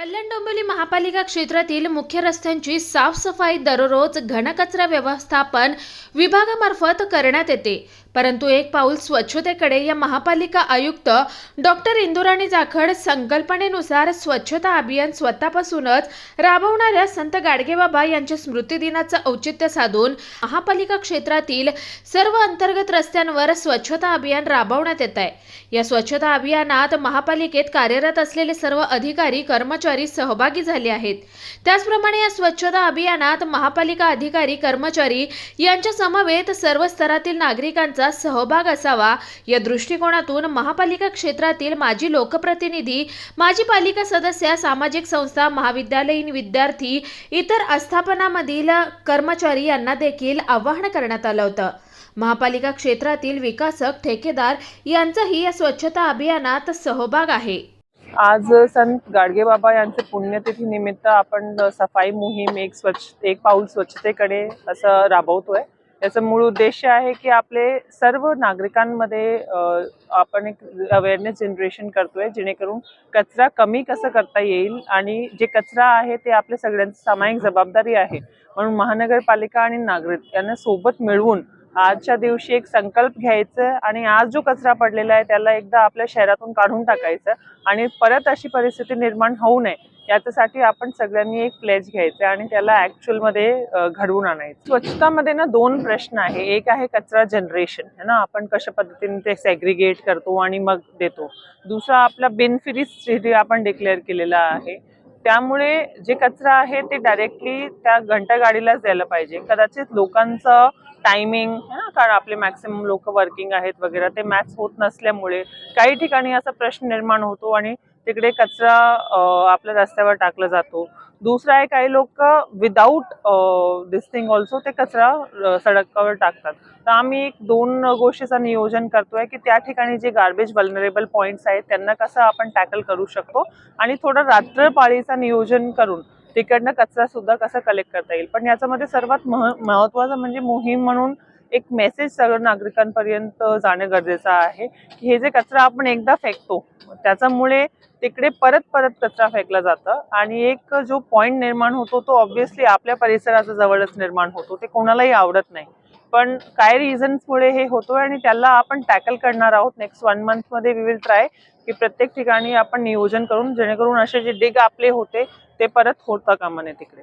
कल्याण डोंबिवली महापालिका क्षेत्रातील मुख्य रस्त्यांची साफसफाई दररोज घनकचरा व्यवस्थापन विभागामार्फत करण्यात येते. परंतु एक पाऊल स्वच्छतेकडे या महापालिका आयुक्त डॉक्टर इंदुराणी जाखड संकल्पनेनुसार स्वच्छता अभियान स्वतःपासूनच राबवणाऱ्या संत गाडगेबाबा यांच्या स्मृतिदिनाचं औचित्य साधून महापालिका क्षेत्रातील सर्व अंतर्गत रस्त्यांवर स्वच्छता अभियान राबवण्यात येत आहे. या स्वच्छता अभियानात महापालिकेत कार्यरत असलेले सर्व अधिकारी कर्मचारी सहभागी झाले आहेत. त्याचप्रमाणे या स्वच्छता अभियानात महापालिका अधिकारी कर्मचारी यांच्या समवेत सर्व स्तरातील नागरिकांचा सहभाग असावा. या दृष्टिकोनातून महापालिका क्षेत्रातील माजी लोकप्रतिनिधी माजी पालिका सदस्य सामाजिक संस्था महाविद्यालयीन विद्यार्थी इतर आस्थापनामधील कर्मचारी यांना देखील आवाहन करण्यात आलं होतं. महापालिका क्षेत्रातील विकासक ठेकेदार यांचाही या स्वच्छता अभियानात सहभाग आहे. आज संत गाडगेबाबा यांचे पुण्यतिथी निमित्त आपण सफाई मोहीम एक स्वच्छ एक पाऊल स्वच्छतेकडे असं राबवतोय. याचा मूळ उद्देश आहे की आपले सर्व नागरिकांमध्ये आपण एक अवेअरनेस जनरेशन करतोय जेणेकरून कचरा कमी कसं करता येईल आणि जे कचरा आहे ते आपल्या सगळ्यांची सामायिक जबाबदारी आहे. म्हणून महानगरपालिका आणि नागरिक यांना सोबत मिळवून आजच्या दिवशी एक संकल्प घ्यायचं आणि आज जो कचरा पडलेला आहे त्याला एकदा आपल्या शहरातून काढून टाकायचं आणि परत अशी परिस्थिती निर्माण होऊ नये. याच्यासाठी आपण सगळ्यांनी एक प्लेज घ्यायचं आणि त्याला ॲक्च्युअलमध्ये घडवून आणायचं. स्वच्छतामध्ये ना दोन प्रश्न आहे. एक आहे कचरा जनरेशन है ना? आपण कशा पद्धतीने ते सेग्रिगेट करतो आणि मग देतो. दुसरा आपला बिनफिरी आपण डिक्लेअर केलेला आहे. त्यामुळे जे कचरा आहे ते डायरेक्टली त्या घंटा गाडीलाच द्यायला पाहिजे. कदाचित लोकांचं टायमिंग कारण आपले मॅक्सिमम लोक वर्किंग आहेत वगैरे ते मॅच होत नसल्यामुळे काही ठिकाणी असा प्रश्न निर्माण होतो आणि तिकडे कचरा आपल्या रस्त्यावर टाकला जातो. दुसरा आहे काही लोक विदाऊट दिस थिंग ऑल्सो ते कचरा सडकावर टाकतात. तर आम्ही एक दोन गोष्टीचं नियोजन करतोय की त्या ठिकाणी जे गार्बेज वल्नरेबल पॉईंट्स आहेत त्यांना कसं आपण टॅकल करू शकतो आणि थोडं रात्रपाळीचं नियोजन करून तिकडनं कचरा सुद्धा कसा कलेक्ट करता येईल. पण याच्यामध्ये सर्वात मह महत्वाचं म्हणजे मोहीम म्हणून एक मेसेज सर्व नागरिकांपर्यंत जाणं गरजेचं आहे. की हे जे कचरा आपण एकदा फेकतो त्याच्यामुळे तिकडे परत परत कचरा फेकला जातं आणि एक जो पॉईंट निर्माण होतो तो ऑब्व्हियसली आपल्या परिसराच्या जवळच निर्माण होतो. ते कोणालाही आवडत नाही. पण काय रिझन्समुळे हे होतोय आणि त्याला आपण टॅकल करणार आहोत नेक्स्ट वन मंथमध्ये वी विल ट्राय की प्रत्येक ठिकाणी आपण नियोजन करून जेणेकरून असे जे डिग आपले होते ते परत होता कामा नये तिकडे.